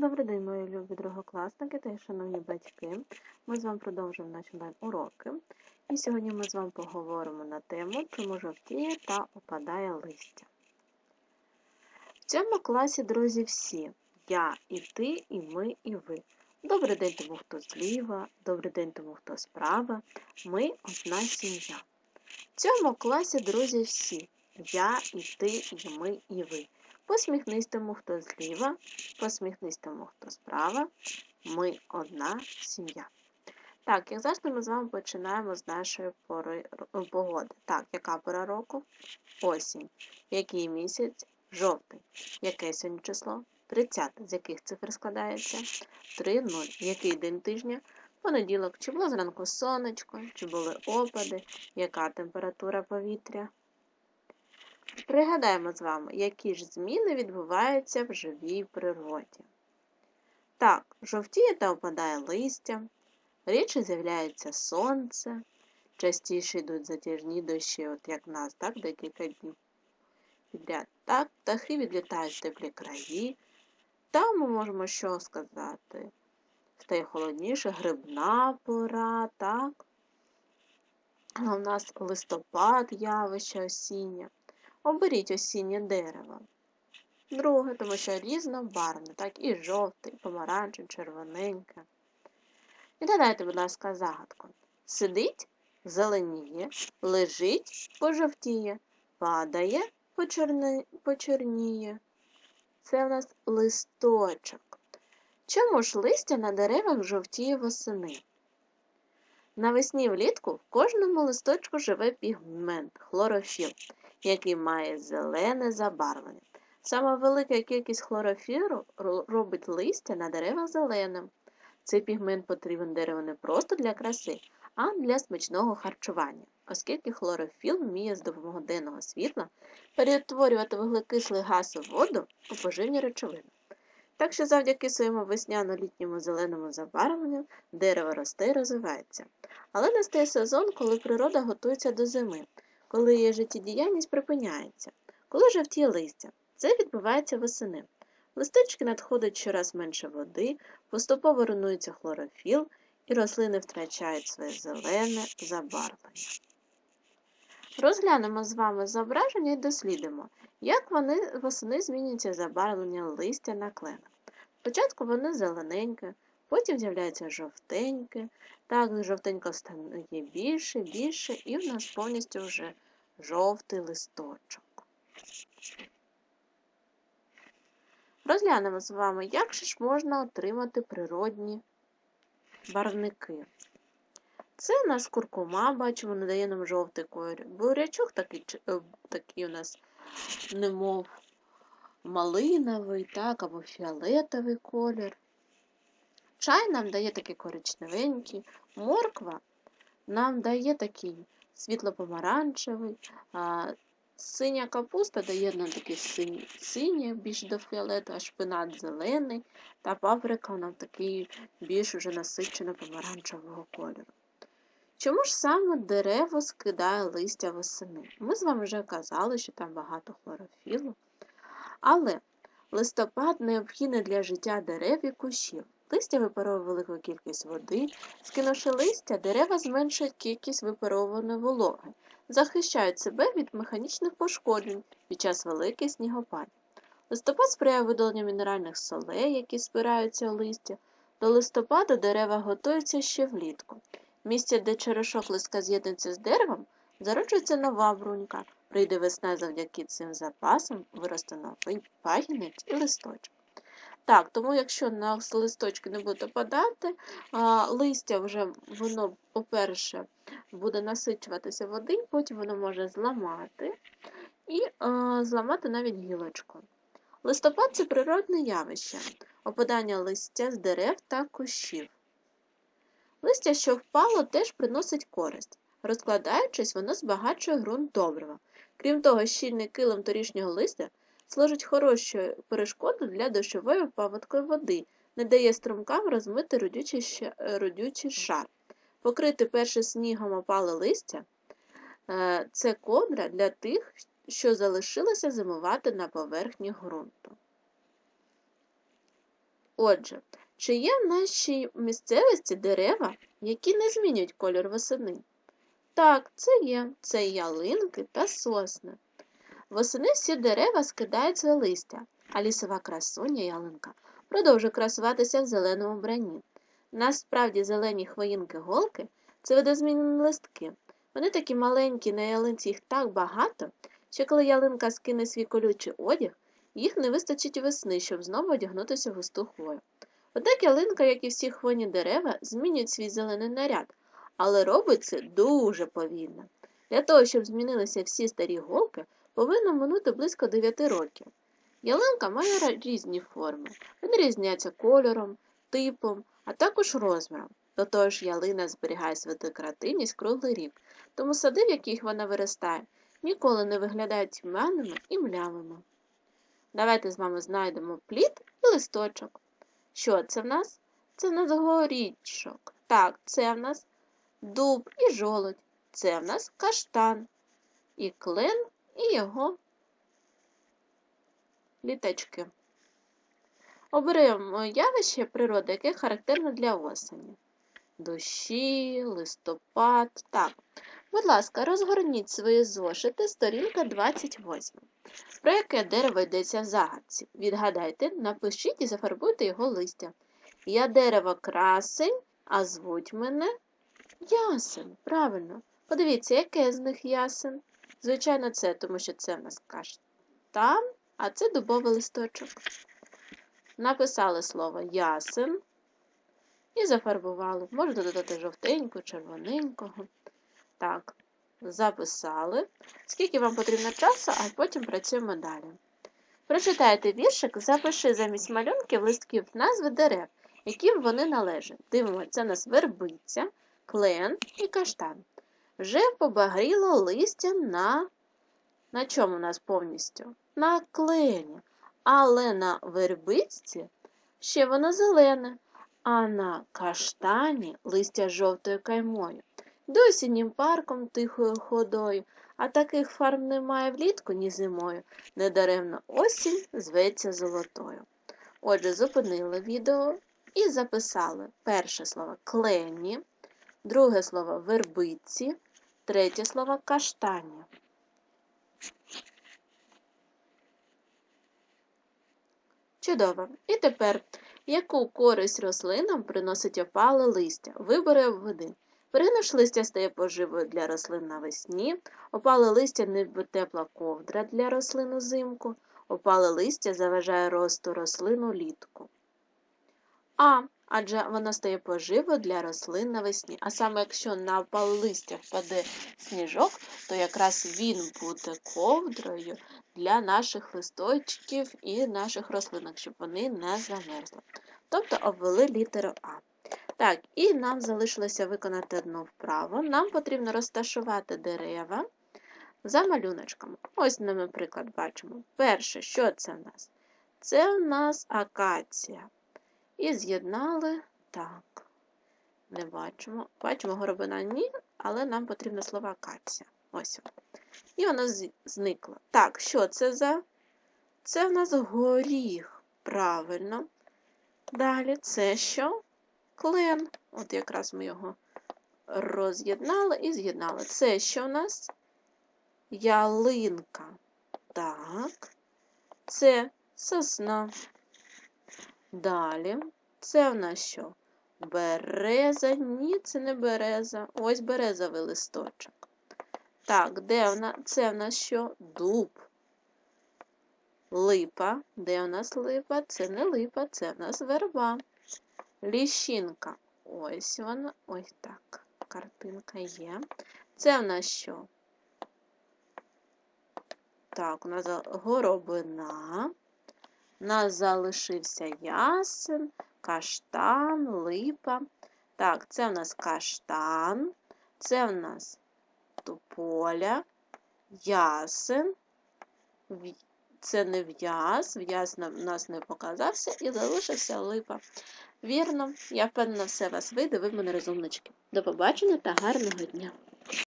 Добрий день, мої любі другокласники та шановні батьки. Ми з вами продовжуємо наші онлайн-уроки. І сьогодні ми з вами поговоримо на тему, чому жовтіє та опадає листя. В цьому класі, друзі, всі. Я і ти, і ми, і ви. Добрий день тому, хто зліва, добрий день тому, хто справа. Ми одна сім'я. В цьому класі, друзі, всі. Я і ти, і ми, і ви. Посміхнись тому, хто зліва, посміхнись тому, хто справа. Ми одна сім'я. Так, як завжди, ми з вами починаємо з нашої пори погоди. Так, яка пора року? Осінь. Який місяць? Жовтий. Яке сьогодні число? 30. З яких цифр складається? 3, 0. Який день тижня? Понеділок. Чи було зранку сонечко, чи були опади, яка температура повітря? Пригадаємо з вами, які ж зміни відбуваються в живій природі. Так, жовтіє та опадає листя, рідше з'являється сонце, частіше йдуть затяжні дощі, от як в нас, так, декілька днів підряд. Так, птахи відлітають в теплі краї. Там ми можемо що сказати? Стає холодніше, грибна пора, так? У нас листопад, явище осіннє. Оберіть осіннє дерево. Друге, тому що різнобарвне, так, і жовтий, і помаранчевий, червоненьке. Відгадайте, будь ласка, загадку. Сидить, зеленіє, лежить, пожовтіє, падає, почерни... почерніє. Це у нас листочок. Чому ж листя на деревах жовтіє восени? Навесні влітку в кожному листочку живе пігмент хлорофіл, який має зелене забарвлення. Саме велика кількість хлорофілу ро- робить листя на деревах зеленим. Цей пігмент потрібен дереву не просто для краси, а для смачного харчування, оскільки хлорофіл вміє з допомогою денного світла перетворювати вуглекислий газ у воду у поживні речовини. Так що завдяки своєму весняно-літньому зеленому забарвленню дерево росте і розвивається. Але настає сезон, коли природа готується до зими, коли її життєдіяльність припиняється, коли жовтіє листя. Це відбувається восени. Листочки надходить щораз менше води, поступово руйнується хлорофіл, і рослини втрачають своє зелене забарвлення. Розглянемо з вами зображення і дослідимо, як вони восени змінюється забарвлення листя на кленах. Спочатку вони зелененьке, потім з'являється жовтеньке, так жовтенько стає більше, більше, і в нас повністю вже жовтий листочок. Розглянемо з вами, як же ж можна отримати природні барвники. Це у нас куркума, бачимо, надає нам жовтий колір. Бурячок такий, е, такий у нас, немов малиновий, так, або фіолетовий колір. Чай нам дає такий коричневенький, морква нам дає такий світло-помаранчевий, а синя капуста дає нам такий синій, синій, більш до фіолету, а шпинат зелений, та паприка нам такий більш уже насичено помаранчевого кольору. Чому ж саме дерево скидає листя восени? Ми з вами вже казали, що там багато хлорофілу. Але листопад необхідний для життя дерев і кущів. Листя випаровує велику кількість води. Скинувши листя, дерева зменшують кількість випарованої вологи, захищають себе від механічних пошкоджень під час великих снігопадів. Листопад сприяє видаленню мінеральних солей, які спираються у листя. До листопаду дерева готуються ще влітку. Місце, де черешок листка з'єднується з деревом, зароджується нова брунька. Прийде весна завдяки цим запасам, виросте новий пагінець і листочок. Так, тому якщо на листочки не будуть опадати, листя вже воно, по-перше, буде насичуватися води, потім воно може зламати і а, зламати навіть гілочку. Листопад це природне явище, опадання листя з дерев та кущів. Листя, що впало, теж приносить користь. Розкладаючись, воно збагачує ґрунт добрива. Крім того, щільний килим торішнього листя служить хорошою перешкодою для дощової паводкової води, не дає струмкам розмити родючий, е, родючий шар. Покрити перше снігом опале листя е, це ковдра для тих, що залишилося зимувати на поверхні ґрунту. Отже, чи є в нашій місцевості дерева, які не змінюють колір восени? Так, це є. Це ялинки та сосни. Восени всі дерева скидають своє листя, а лісова красуня ялинка продовжує красуватися в зеленому вбранні. Насправді зелені хвоїнки голки це видозмінені листки. Вони такі маленькі, на ялинці їх так багато, що коли ялинка скине свій колючий одяг, їх не вистачить весни, щоб знову одягнутися в густу хвою. Однак ялинка, як і всі хвойні дерева, змінюють свій зелений наряд, але робить це дуже повільно. Для того, щоб змінилися всі старі голки, повинно минути близько 9 років. Ялинка має різні форми. Вони різняться кольором, типом, а також розміром. До того ж, ялина зберігає свою декоративність круглий рік, тому сади, в яких вона виростає, ніколи не виглядають тьмяними і млявими. Давайте з вами знайдемо плід і листочок. Що це в нас? Це в нас горічок. Так, це в нас дуб і жолудь. Це в нас каштан, і клен, і його літачки. Оберемо явище природи, яке характерне для осені. Дощі, листопад. Так. Будь ласка, розгорніть свої зошити, сторінка 28. Про яке дерево йдеться в загадці? Відгадайте, напишіть і зафарбуйте його листя. Я дерево красень, а звуть мене ясен. Правильно. Подивіться, яке з них ясен. Звичайно, це, тому що це в нас каштан, а це дубовий листочок. Написали слово ясен і зафарбували. Можете додати жовтенького, червоненького. Так, записали. Скільки вам потрібно часу, а потім працюємо далі. Прочитайте віршик, запиши замість малюнків листків назви дерев, яким вони належать. Дивимося, це у нас вербиця, клен і каштан. Вже побагріло листя на. На чому у нас повністю? На клені. Але на вербичці ще воно зелене, а на каштані листя жовтою каймою. До осіннім парком тихою ходою, а таких фарб немає влітку, ні зимою. Недаремно осінь зветься золотою. Отже, зупинили відео і записали перше слово клені, друге слово вербиці, третє слово каштані. Чудово. І тепер, яку користь рослинам приносить опале листя? Вибери обведи. Перегнуш листя стає поживою для рослин навесні, опале листя ніби тепла ковдра для рослин узимку, опале листя заважає росту рослин улітку. А, адже воно стає поживою для рослин навесні. А саме якщо на опале листя впаде сніжок, то якраз він буде ковдрою для наших листочків і наших рослинок, щоб вони не замерзли. Тобто обвели літеру А. Так, і нам залишилося виконати одну вправу. Нам потрібно розташувати дерева за малюночками. Ось, наприклад, бачимо. Перше, що це в нас? Це у нас акація. І з'єднали так. Не бачимо. Бачимо горобина ні, але нам потрібно слово акація. Ось. І воно зникло. Так, що це за? Це в нас горіх. Правильно. Далі це що? Клен. От якраз ми його роз'єднали і з'єднали. Це що в нас? Ялинка. Так. Це сосна. Далі. Це в нас що? Береза. Ні, це не береза. Ось березовий листочок. Так, де в нас? Це в нас що? Дуб. Липа. Де у нас липа? Це не липа, це в нас верба. Ліщинка. Ось вона. Ось так. Картинка є. Це в нас що? Так, у нас горобина. У нас залишився ясен, каштан, липа. Так, це в нас каштан, це в нас тополя, ясен. Це не в'яз, в'яз нам- нас не показався і залишився липа. Вірно, я впевнена, все вас видивив мене розумнички. До побачення та гарного дня!